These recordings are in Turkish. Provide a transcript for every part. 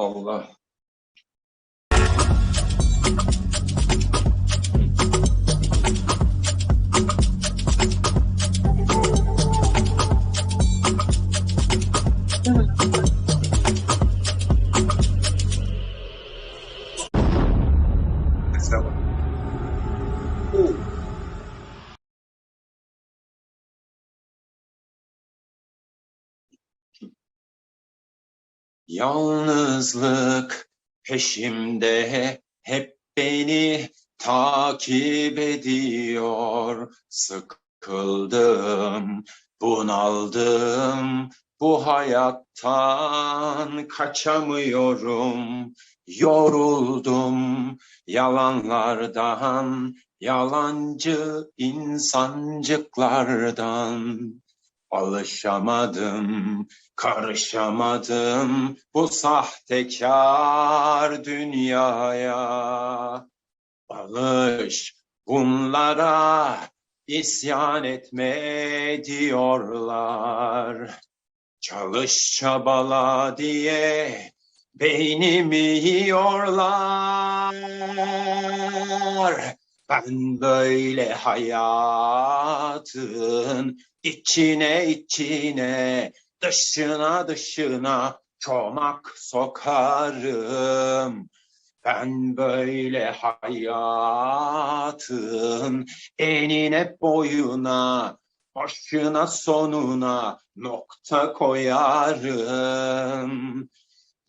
Allah. Yalnızlık peşimde hep beni takip ediyor. Sıkıldım, bunaldım, bu hayattan kaçamıyorum. Yoruldum yalanlardan, yalancı insancıklardan. Alışamadım, karışamadım bu sahtekar dünyaya. Alış bunlara isyan etme diyorlar. Çalış çabala diye beynimi yiyorlar. Ben böyle hayatın içine içine dışına dışına çomak sokarım. Ben böyle hayatın enine boyuna başına sonuna nokta koyarım.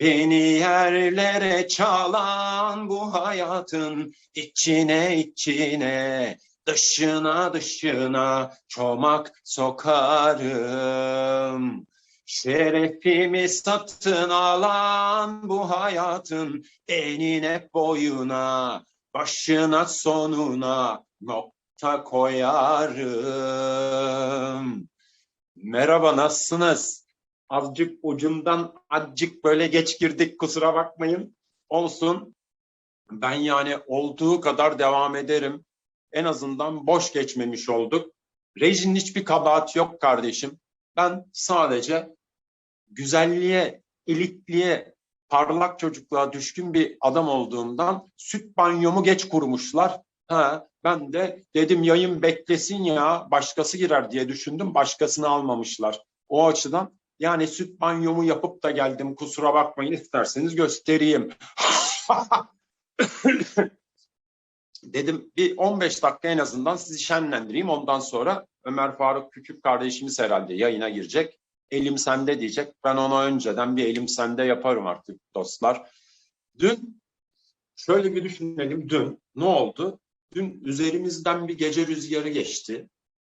Beni yerlere çalan bu hayatın içine içine dışına dışına çomak sokarım. Şerefimi satın alan bu hayatın enine boyuna başına sonuna nokta koyarım. Merhaba nasılsınız? Azıcık ucundan azıcık böyle geç girdik kusura bakmayın. Olsun. Ben yani olduğu kadar devam ederim. En azından boş geçmemiş olduk. Rejinin hiçbir kabahati yok kardeşim. Ben sadece güzelliğe, ilikliğe, parlak çocukluğa düşkün bir adam olduğumdan süt banyomu geç kurmuşlar. Ha, ben de dedim yayın beklesin ya başkası girer diye düşündüm. Başkasını almamışlar. O açıdan yani süt banyomu yapıp da geldim. Kusura bakmayın isterseniz göstereyim. Dedim bir 15 dakika en azından sizi şenlendireyim. Ondan sonra Ömer Faruk küçük kardeşimiz herhalde yayına girecek. Elim sende diyecek. Ben ona önceden bir elim sende yaparım artık dostlar. Dün şöyle bir düşünelim. Dün ne oldu? Dün üzerimizden bir gece rüzgarı geçti.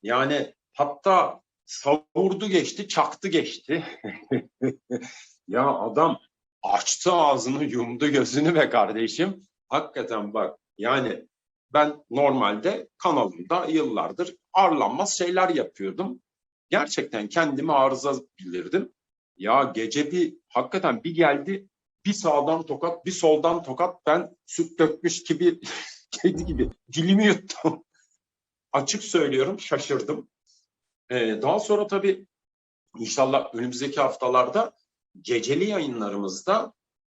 Yani hatta savurdu geçti, çaktı geçti. ya adam açtı ağzını, yumdu gözünü be kardeşim. Hakikaten bak yani ben normalde kanalımda yıllardır arlanmaz şeyler yapıyordum. Gerçekten kendimi arıza bilirdim. Ya gece bir hakikaten bir geldi bir sağdan tokat bir soldan tokat ben süt dökmüş gibi kedi gibi dilimi yuttum. Açık söylüyorum şaşırdım. Ee, daha sonra tabii inşallah önümüzdeki haftalarda geceli yayınlarımızda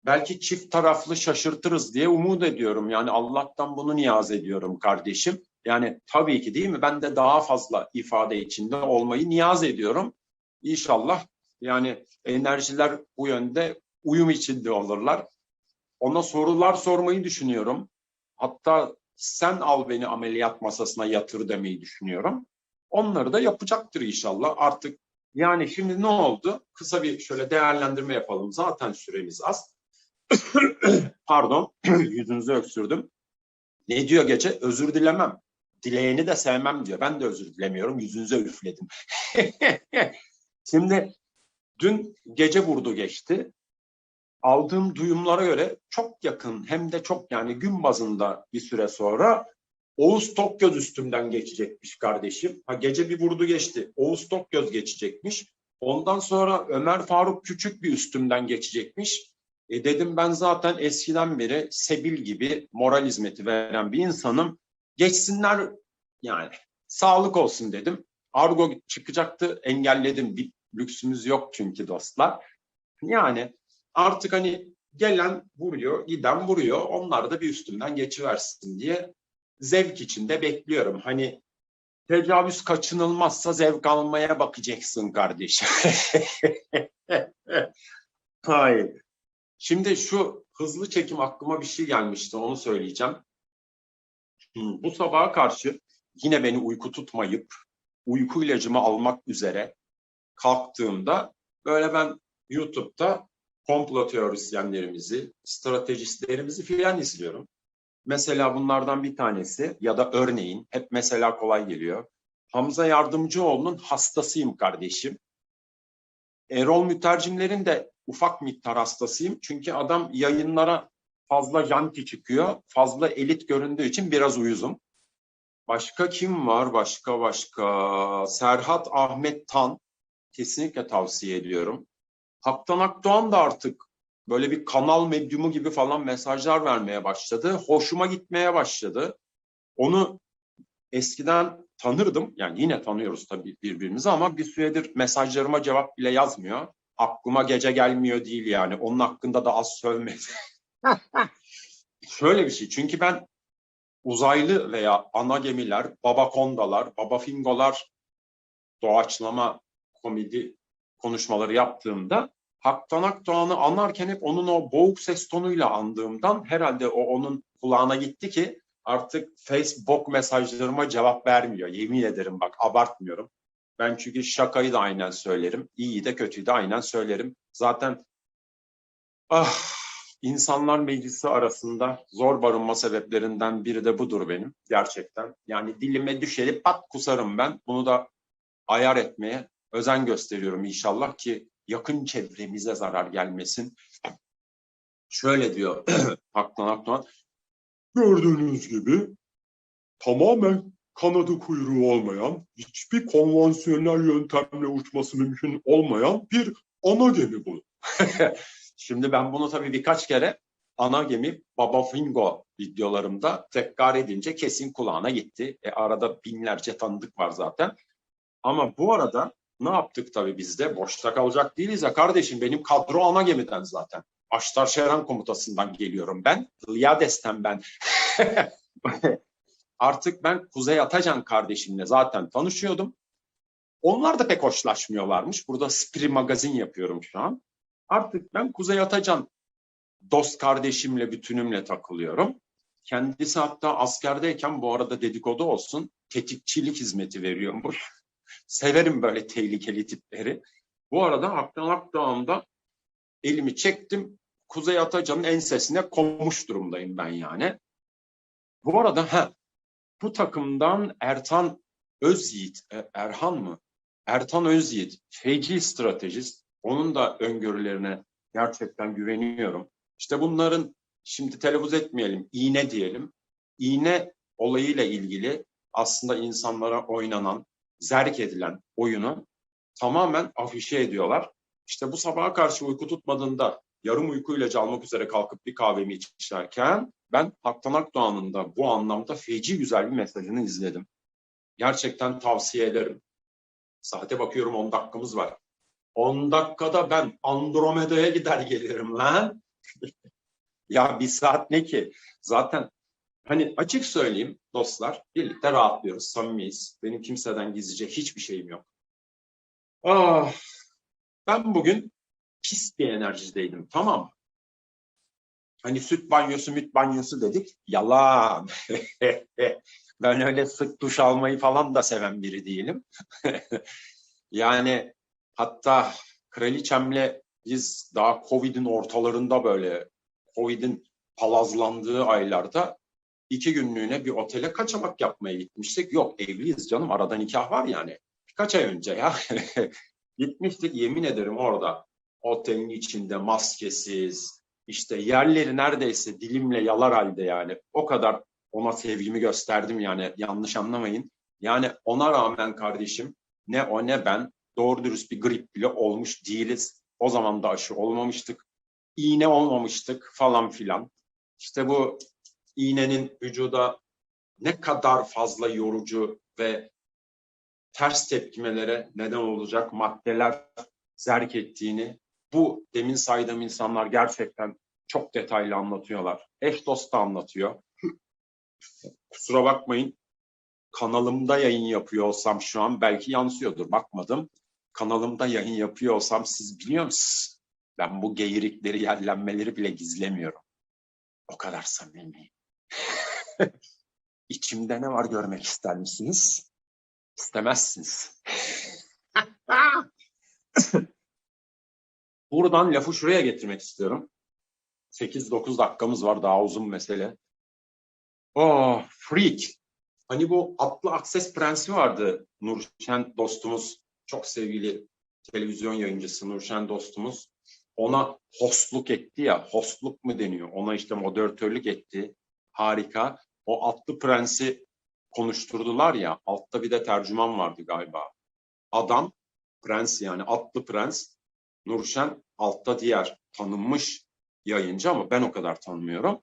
belki çift taraflı şaşırtırız diye umut ediyorum. Yani Allah'tan bunu niyaz ediyorum kardeşim. Yani tabii ki değil mi? Ben de daha fazla ifade içinde olmayı niyaz ediyorum. İnşallah yani enerjiler bu yönde uyum içinde olurlar. Ona sorular sormayı düşünüyorum. Hatta sen al beni ameliyat masasına yatır demeyi düşünüyorum. Onları da yapacaktır inşallah. Artık yani şimdi ne oldu? Kısa bir şöyle değerlendirme yapalım. Zaten süremiz az. Pardon, yüzünüzü öksürdüm. Ne diyor gece? Özür dilemem. Dileyeni de sevmem diyor. Ben de özür dilemiyorum. Yüzünüze üfledim. Şimdi dün gece vurdu geçti. Aldığım duyumlara göre çok yakın hem de çok yani gün bazında bir süre sonra Oğuz Tokgöz üstümden geçecekmiş kardeşim. Ha gece bir vurdu geçti. Oğuz Tokgöz geçecekmiş. Ondan sonra Ömer Faruk Küçük bir üstümden geçecekmiş. E dedim ben zaten eskiden beri Sebil gibi moral hizmeti veren bir insanım. Geçsinler yani sağlık olsun dedim. Argo çıkacaktı engelledim. Bir lüksümüz yok çünkü dostlar. Yani artık hani Gelen vuruyor, giden vuruyor. Onlar da bir üstümden geçiversin diye zevk içinde bekliyorum. Hani tecavüz kaçınılmazsa zevk almaya bakacaksın kardeşim. Hayır. Şimdi şu hızlı çekim aklıma bir şey gelmişti onu söyleyeceğim. Bu sabaha karşı yine beni uyku tutmayıp uyku ilacımı almak üzere kalktığımda böyle ben YouTube'da komplo teorisyenlerimizi, stratejistlerimizi filan izliyorum. Mesela bunlardan bir tanesi ya da örneğin hep mesela kolay geliyor. Hamza Yardımcıoğlu'nun hastasıyım kardeşim. Erol Mütercimler'in de ufak miktar hastasıyım. Çünkü adam yayınlara fazla janti çıkıyor. Fazla elit göründüğü için biraz uyuzum. Başka kim var? Başka başka. Serhat Ahmet Tan. Kesinlikle tavsiye ediyorum. Haktan Akdoğan da artık böyle bir kanal medyumu gibi falan mesajlar vermeye başladı. Hoşuma gitmeye başladı. Onu eskiden tanırdım. Yani yine tanıyoruz tabii birbirimizi ama bir süredir mesajlarıma cevap bile yazmıyor. Aklıma gece gelmiyor değil yani. Onun hakkında da az sövmedi. Şöyle bir şey. Çünkü ben uzaylı veya ana gemiler, baba kondalar, baba fingolar doğaçlama komedi konuşmaları yaptığımda Haktan Akdoğan'ı anarken hep onun o boğuk ses tonuyla andığımdan herhalde o onun kulağına gitti ki artık Facebook mesajlarıma cevap vermiyor. Yemin ederim bak abartmıyorum. Ben çünkü şakayı da aynen söylerim. İyiyi de kötüyü de aynen söylerim. Zaten ah insanlar meclisi arasında zor barınma sebeplerinden biri de budur benim gerçekten. Yani dilime düşeli pat kusarım ben. Bunu da ayar etmeye özen gösteriyorum inşallah ki yakın çevremize zarar gelmesin. Şöyle diyor Haktan Akdoğan. Gördüğünüz gibi tamamen kanadı kuyruğu olmayan, hiçbir konvansiyonel yöntemle uçması mümkün olmayan bir ana gemi bu. Şimdi ben bunu tabii birkaç kere ana gemi Baba Fingo videolarımda tekrar edince kesin kulağına gitti. E, arada binlerce tanıdık var zaten. Ama bu arada ne yaptık tabii biz de? Boşta kalacak değiliz ya kardeşim. Benim kadro ana gemiden zaten. Aştar Şeran komutasından geliyorum ben. Liades'ten ben. Artık ben Kuzey Atacan kardeşimle zaten tanışıyordum. Onlar da pek hoşlaşmıyorlarmış. Burada Spri Magazin yapıyorum şu an. Artık ben Kuzey Atacan dost kardeşimle, bütünümle takılıyorum. Kendisi hatta askerdeyken bu arada dedikodu olsun tetikçilik hizmeti veriyormuş. Severim böyle tehlikeli tipleri. Bu arada Aktan Akdağ'ımda elimi çektim. Kuzey Atacan'ın ensesine konmuş durumdayım ben yani. Bu arada ha, bu takımdan Ertan Özyiğit, e, Erhan mı? Ertan Özyiğit, feci stratejist. Onun da öngörülerine gerçekten güveniyorum. İşte bunların şimdi telaffuz etmeyelim, iğne diyelim. İğne olayıyla ilgili aslında insanlara oynanan, zerk edilen oyunu tamamen afişe ediyorlar. İşte bu sabaha karşı uyku tutmadığında yarım uyku ilacı almak üzere kalkıp bir kahvemi içerken ben Haktan Akdoğan'ın bu anlamda feci güzel bir mesajını izledim. Gerçekten tavsiye ederim. Saate bakıyorum 10 dakikamız var. 10 dakikada ben Andromeda'ya gider gelirim lan. ya bir saat ne ki? Zaten hani açık söyleyeyim dostlar birlikte rahatlıyoruz, samimiyiz. Benim kimseden gizleyecek hiçbir şeyim yok. Ah, ben bugün pis bir enerjideydim tamam? Hani süt banyosu, müt banyosu dedik. Yalan. ben öyle sık duş almayı falan da seven biri değilim. yani hatta kraliçemle biz daha Covid'in ortalarında böyle Covid'in palazlandığı aylarda iki günlüğüne bir otele kaçamak yapmaya gitmiştik. Yok evliyiz canım arada nikah var yani. Birkaç ay önce ya. Gitmiştik yemin ederim orada otelin içinde maskesiz, işte yerleri neredeyse dilimle yalar halde yani. O kadar ona sevgimi gösterdim yani yanlış anlamayın. Yani ona rağmen kardeşim ne o ne ben doğru dürüst bir grip bile olmuş değiliz. O zaman da aşı olmamıştık. İğne olmamıştık falan filan. İşte bu iğnenin vücuda ne kadar fazla yorucu ve ters tepkimelere neden olacak maddeler zerk ettiğini bu demin saydığım insanlar gerçekten Çok detaylı anlatıyorlar. Eş dost da anlatıyor. Kusura bakmayın. Kanalımda yayın yapıyor olsam şu an belki yansıyordur. Bakmadım. Kanalımda yayın yapıyor olsam siz biliyor musunuz? Ben bu geğirikleri, yerlenmeleri bile gizlemiyorum. O kadar samimiyim. İçimde ne var görmek ister misiniz? İstemezsiniz. Buradan lafı şuraya getirmek istiyorum. 8-9 dakikamız var daha uzun mesele. Oh, freak. Hani bu atlı akses prensi vardı Nurşen dostumuz. Çok sevgili televizyon yayıncısı Nurşen dostumuz. Ona hostluk etti ya, hostluk mu deniyor? Ona işte moderatörlük etti. Harika. O atlı prensi konuşturdular ya, altta bir de tercüman vardı galiba. Adam, prens yani atlı prens, Nurşen altta diğer tanınmış yayıncı ama ben o kadar tanımıyorum.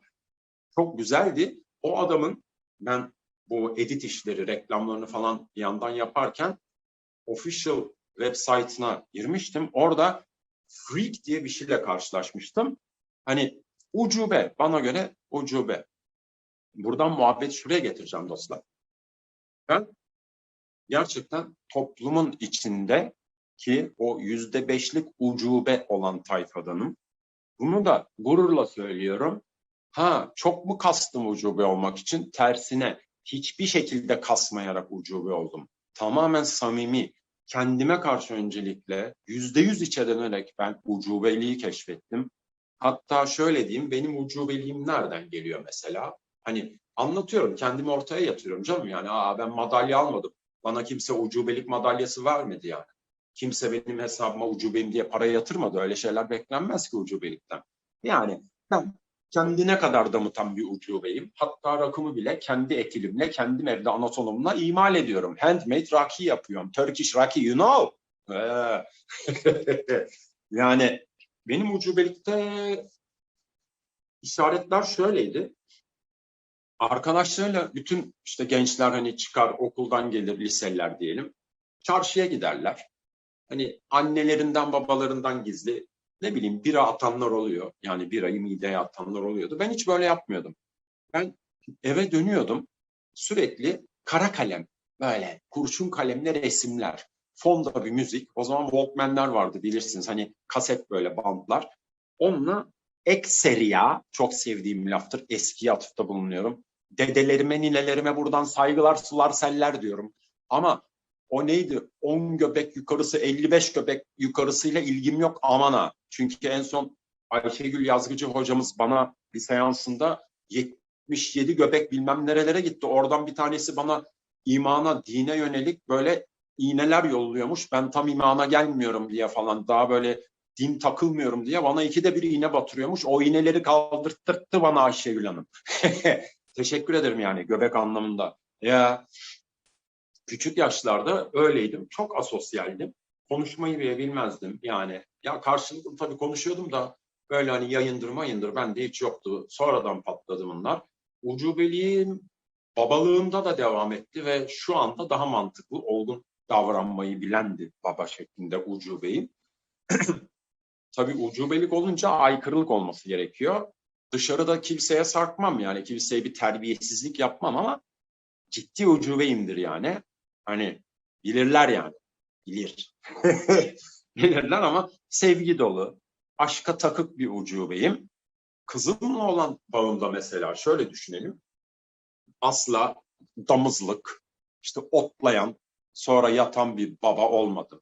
Çok güzeldi. O adamın ben bu edit işleri, reklamlarını falan yandan yaparken official website'ına girmiştim. Orada freak diye bir şeyle karşılaşmıştım. Hani ucube, bana göre ucube. Buradan muhabbet şuraya getireceğim dostlar. Ben gerçekten toplumun içinde ki o yüzde beşlik ucube olan tayfadanım. Bunu da gururla söylüyorum. Ha çok mu kastım ucube olmak için? Tersine hiçbir şekilde kasmayarak ucube oldum. Tamamen samimi, kendime karşı öncelikle yüzde yüz içe dönerek ben ucubeliği keşfettim. Hatta şöyle diyeyim, benim ucubeliğim nereden geliyor mesela? Hani anlatıyorum, kendimi ortaya yatırıyorum canım yani. Aa ben madalya almadım. Bana kimse ucubelik madalyası vermedi yani. Kimse benim hesabıma ucubeyim diye para yatırmadı. Öyle şeyler beklenmez ki ucubelikten. Yani ben kendine kadar damıtan bir ucubeyim. Hatta rakımı bile kendi ekilimle, kendim evde anatomumla imal ediyorum. Handmade raki yapıyorum. Turkish raki, you know. Ee, yani benim ucubelikte işaretler şöyleydi. Arkadaşlarıyla bütün işte gençler hani çıkar okuldan gelir liseler diyelim. Çarşıya giderler. Hani annelerinden babalarından gizli ne bileyim bira atanlar oluyor. Yani birayı mideye atanlar oluyordu. Ben hiç böyle yapmıyordum. Ben eve dönüyordum. Sürekli kara kalem böyle kurşun kalemle resimler. Fonda bir müzik. O zaman Walkman'ler vardı bilirsiniz. Hani kaset böyle bantlar. Onunla ekseriya çok sevdiğim laftır. Eski atıfta bulunuyorum. Dedelerime, ninelerime buradan saygılar, sular, seller diyorum. Ama o neydi? 10 göbek yukarısı, 55 göbek yukarısıyla ilgim yok aman ha. Çünkü en son Ayşegül Yazgıcı hocamız bana bir seansında 77 göbek bilmem nerelere gitti. Oradan bir tanesi bana imana, dine yönelik böyle iğneler yolluyormuş. Ben tam imana gelmiyorum diye falan daha böyle din takılmıyorum diye bana ikide bir iğne batırıyormuş. O iğneleri kaldırttırttı bana Ayşegül Hanım. Teşekkür ederim yani göbek anlamında. Ya küçük yaşlarda öyleydim. Çok asosyaldim. Konuşmayı bile bilmezdim. Yani ya karşılıklı tabii konuşuyordum da böyle hani yayındır mayındır bende hiç yoktu. Sonradan patladı bunlar. Ucubeliğim babalığımda da devam etti ve şu anda daha mantıklı, olgun davranmayı bilendi baba şeklinde ucubeyim. tabii ucubelik olunca aykırılık olması gerekiyor. Dışarıda kimseye sarkmam yani kimseye bir terbiyesizlik yapmam ama ciddi ucubeyimdir yani. Hani bilirler yani. Bilir. Bilirler ama sevgi dolu, aşka takık bir ucubeyim. Kızımla olan bağımda mesela şöyle düşünelim. Asla damızlık, işte otlayan, sonra yatan bir baba olmadım.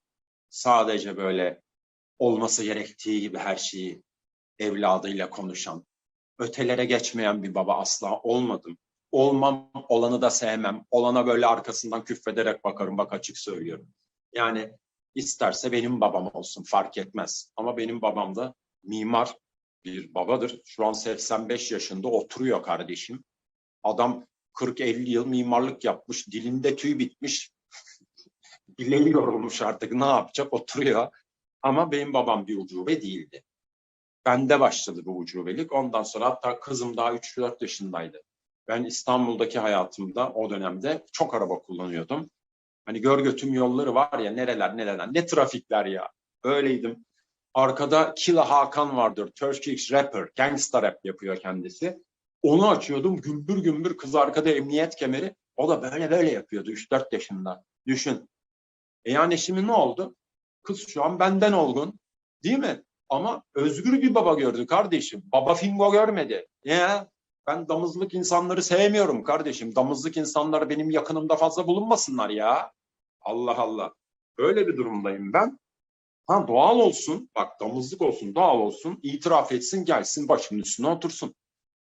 Sadece böyle olması gerektiği gibi her şeyi evladıyla konuşan, ötelere geçmeyen bir baba asla olmadım olmam, olanı da sevmem. Olana böyle arkasından küfrederek bakarım, bak açık söylüyorum. Yani isterse benim babam olsun, fark etmez. Ama benim babam da mimar bir babadır. Şu an 85 yaşında oturuyor kardeşim. Adam 40-50 yıl mimarlık yapmış, dilinde tüy bitmiş. Bileği yorulmuş artık ne yapacak oturuyor. Ama benim babam bir ucube değildi. Bende başladı bu ucubelik. Ondan sonra hatta kızım daha 3-4 yaşındaydı. Ben İstanbul'daki hayatımda o dönemde çok araba kullanıyordum. Hani gör götüm yolları var ya nereler nereler ne trafikler ya. Öyleydim. Arkada Killa Hakan vardır. Turkish rapper. Gangsta rap yapıyor kendisi. Onu açıyordum. Gümbür gümbür kız arkada emniyet kemeri. O da böyle böyle yapıyordu 3-4 yaşında. Düşün. E yani şimdi ne oldu? Kız şu an benden olgun. Değil mi? Ama özgür bir baba gördü kardeşim. Baba fingo görmedi. Ya ben damızlık insanları sevmiyorum kardeşim. Damızlık insanlar benim yakınımda fazla bulunmasınlar ya. Allah Allah. Öyle bir durumdayım ben. Ha doğal olsun. Bak damızlık olsun, doğal olsun. itiraf etsin, gelsin başımın üstüne otursun.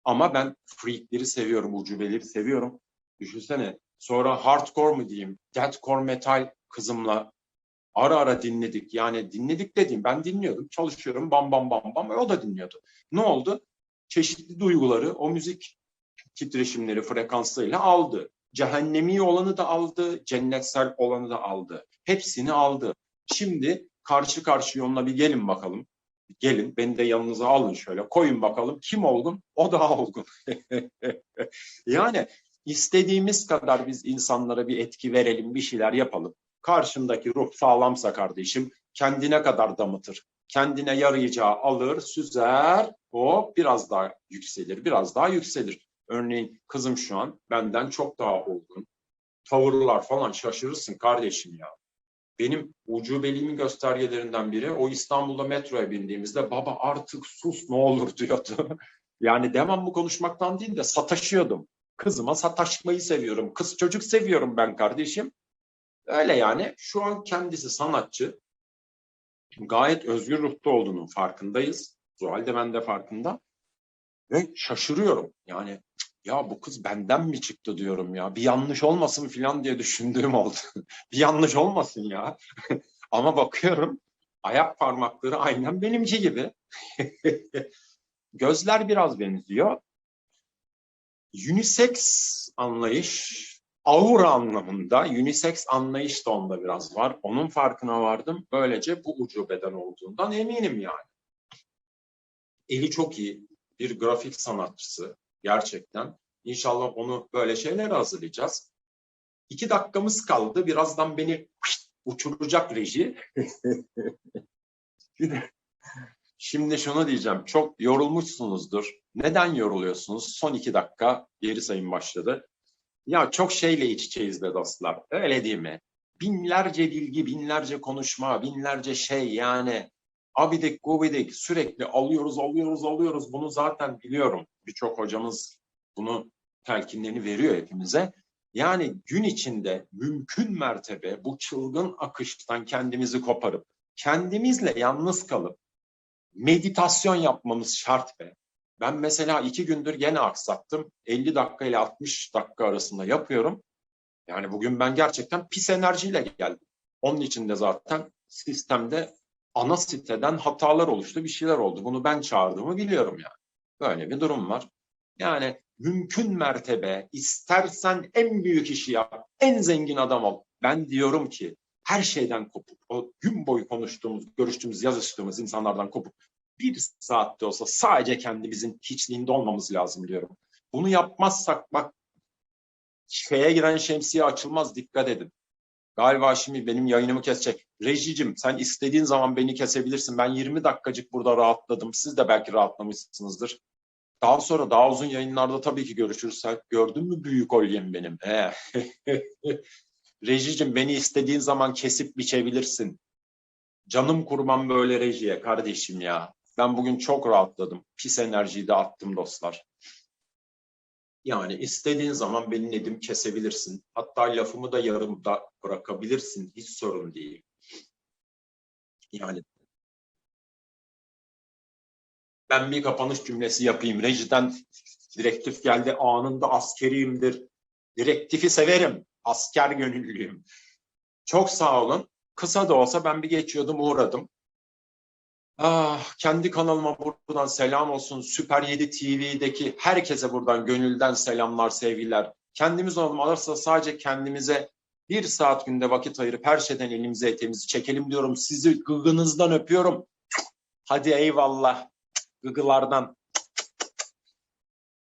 Ama ben freakleri seviyorum, ucubeleri seviyorum. Düşünsene. Sonra hardcore mu diyeyim, deathcore metal kızımla ara ara dinledik. Yani dinledik dediğim ben dinliyordum. Çalışıyorum bam bam bam bam. O da dinliyordu. Ne oldu? Çeşitli duyguları o müzik titreşimleri frekanslarıyla aldı. Cehennemi olanı da aldı, cennetsel olanı da aldı. Hepsini aldı. Şimdi karşı karşıya onunla bir gelin bakalım. Gelin beni de yanınıza alın şöyle koyun bakalım kim olgun o daha olgun. yani istediğimiz kadar biz insanlara bir etki verelim bir şeyler yapalım. Karşındaki ruh sağlamsa kardeşim kendine kadar damıtır. Kendine yarayacağı alır, süzer, o biraz daha yükselir, biraz daha yükselir. Örneğin kızım şu an benden çok daha olgun. Tavırlar falan şaşırırsın kardeşim ya. Benim ucubeliğimin göstergelerinden biri o İstanbul'da metroya bindiğimizde baba artık sus ne olur diyordu. yani devamlı konuşmaktan değil de sataşıyordum. Kızıma sataşmayı seviyorum. Kız çocuk seviyorum ben kardeşim. Öyle yani şu an kendisi sanatçı. Gayet özgür ruhta olduğunun farkındayız. Zuhal de ben de farkında. Ve şaşırıyorum. Yani ya bu kız benden mi çıktı diyorum ya. Bir yanlış olmasın falan diye düşündüğüm oldu. bir yanlış olmasın ya. Ama bakıyorum ayak parmakları aynen benimki gibi. Gözler biraz benziyor. Unisex anlayış, aura anlamında unisex anlayış da onda biraz var. Onun farkına vardım. Böylece bu ucubeden olduğundan eminim yani. Eli çok iyi bir grafik sanatçısı gerçekten. İnşallah onu böyle şeyler hazırlayacağız. İki dakikamız kaldı. Birazdan beni uçuracak reji. Şimdi şunu diyeceğim. Çok yorulmuşsunuzdur. Neden yoruluyorsunuz? Son iki dakika geri sayım başladı. Ya çok şeyle iç içeyiz be dostlar. Öyle değil mi? Binlerce bilgi, binlerce konuşma, binlerce şey yani abidik gubidik sürekli alıyoruz, alıyoruz, alıyoruz. Bunu zaten biliyorum. Birçok hocamız bunu telkinlerini veriyor hepimize. Yani gün içinde mümkün mertebe bu çılgın akıştan kendimizi koparıp kendimizle yalnız kalıp meditasyon yapmamız şart be. Ben mesela iki gündür gene aksattım. 50 dakika ile 60 dakika arasında yapıyorum. Yani bugün ben gerçekten pis enerjiyle geldim. Onun için de zaten sistemde ana siteden hatalar oluştu, bir şeyler oldu. Bunu ben çağırdığımı biliyorum yani. Böyle bir durum var. Yani mümkün mertebe istersen en büyük işi yap, en zengin adam ol. Ben diyorum ki her şeyden kopup, o gün boyu konuştuğumuz, görüştüğümüz, yazıştığımız insanlardan kopup bir saatte olsa sadece kendimizin hiçliğinde olmamız lazım diyorum. Bunu yapmazsak bak şeye giren şemsiye açılmaz dikkat edin. Galiba şimdi benim yayınımı kesecek. Rejicim sen istediğin zaman beni kesebilirsin. Ben 20 dakikacık burada rahatladım. Siz de belki rahatlamışsınızdır. Daha sonra daha uzun yayınlarda tabii ki görüşürüz. Sen gördün mü büyük kolyem benim? He. Rejicim beni istediğin zaman kesip biçebilirsin. Canım kurban böyle rejiye kardeşim ya. Ben bugün çok rahatladım. Pis enerjiyi de attım dostlar. Yani istediğin zaman beni Nedim kesebilirsin. Hatta lafımı da yarımda bırakabilirsin. Hiç sorun değil. Yani ben bir kapanış cümlesi yapayım. Rejiden direktif geldi. Anında askeriyimdir. Direktifi severim. Asker gönüllüyüm. Çok sağ olun. Kısa da olsa ben bir geçiyordum uğradım. Ah, kendi kanalıma buradan selam olsun. Süper 7 TV'deki herkese buradan gönülden selamlar, sevgiler. Kendimiz olalım alırsa sadece kendimize bir saat günde vakit ayırıp her şeyden elimize eteğimizi çekelim diyorum. Sizi gıgınızdan öpüyorum. Hadi eyvallah gıgılardan.